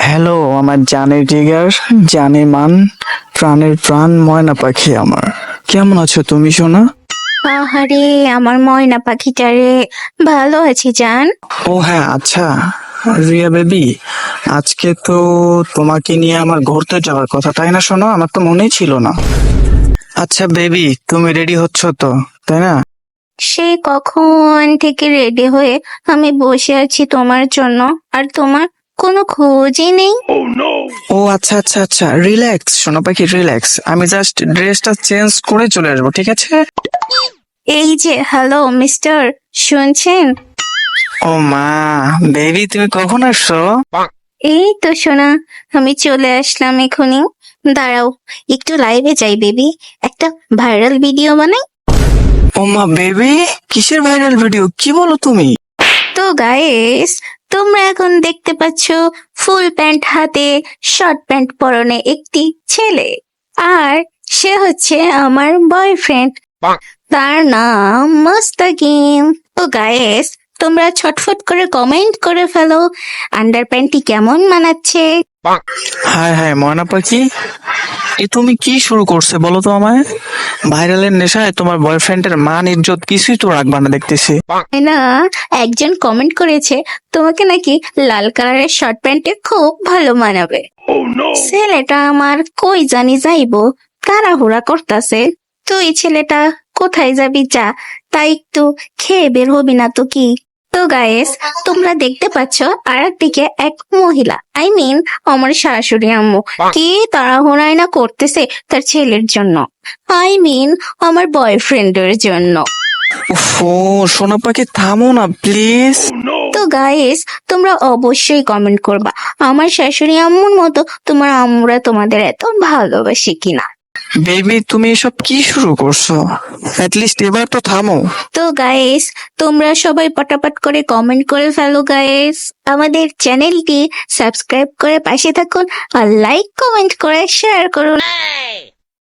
Hello আমার জানের জিগার জানে মান প্রাণের প্রাণ ময়না পাখি আমার। কেমন আছো তুমি সোনা? আহারে আমার ময়না পাখিটারে ভালো আছি জান। ও হ্যাঁ আচ্ছা। রিয়া বেবি আজকে তো তোমাকে নিয়ে আমার ঘুরতে যাওয়ার কথা তাই না শোনো আমার তো মনেই ছিল না। আচ্ছা বেবি তুমি রেডি হচ্ছ তো তাই না? সে কখন থেকে রেডি হয়ে আমি বসে আছি তোমার জন্য আর তোমার কোনো খোঁজই নেই? ও আচ্ছা আচ্ছা আচ্ছা রিল্যাক্স সোনা পাখি রিল্যাক্স। আমি জাস্ট ড্রেসটা চেঞ্জ করে চলে আসব ঠিক আছে? এই যে হ্যালো মিস্টার শুনছেন? ও মা বেবি তুমি কখন আসছো? এই তো শোনা আমি চলে আসলাম এখনই। দাঁড়াও একটু লাইভে যাই বেবি একটা ভাইরাল ভিডিও বানাই। ও মা বেবি কিসের ভাইরাল ভিডিও কি বলো তুমি? তো গাইস তোমরা এখন দেখতে পাচ্ছ ফুল প্যান্ট হাতে শর্ট প্যান্ট পরনে একটি ছেলে। আর সে হচ্ছে আমার বয়ফ্রেন্ড তার নাম মুস্তাকিম তো গাইস তোমরা ছটফট করে কমেন্ট করে ফেলো। আন্ডার প্যান্টটি কেমন মানাচ্ছে? হায় হায় ময়না পাখি এ তুমি কি শুরু করছে বলো তো আমায়? ভাইরালের নেশায় তোমার বয়ফ্রেন্ডের মান ইজ্জত কিছুই তো রাখবা না দেখতেছি। না একজন কমেন্ট করেছে তোমাকে নাকি লাল কালারের শর্ট প্যান্টে খুব ভালো মানাবে। ছেলেটা আমার কই জানি যাইবো তাড়াহুড়া করতাছে। তুই ছেলেটা কোথায় যাবি যা তাই একটু খেয়ে বের হবি না তো কি? তো গায়েস তোমরা দেখতে পাচ্ছ আর একদিকে এক মহিলা। আই মিন আমার শাশুড়ি আম্মু। কি তাড়াহুড়াই না করতেছে তার ছেলের জন্য। আই মিন আমার বয়ফ্রেন্ডের জন্য। ও সোনা পাখি থামো না প্লিজ তো গাইস তোমরা অবশ্যই কমেন্ট করবা। আমার শাশুড়ি আম্মুর মতো তোমার আম্মুরা তোমাদের এত ভালোবাসে কিনা। বেবি তুমি এসব কি শুরু করছ? লিস্ট এবার তো থামো। তো গাইস তোমরা সবাই পটাপট করে কমেন্ট করে ফেলো গাইস আমাদের চ্যানেলটি সাবস্ক্রাইব করে পাশে থাকুন আর লাইক কমেন্ট করে শেয়ার করুন।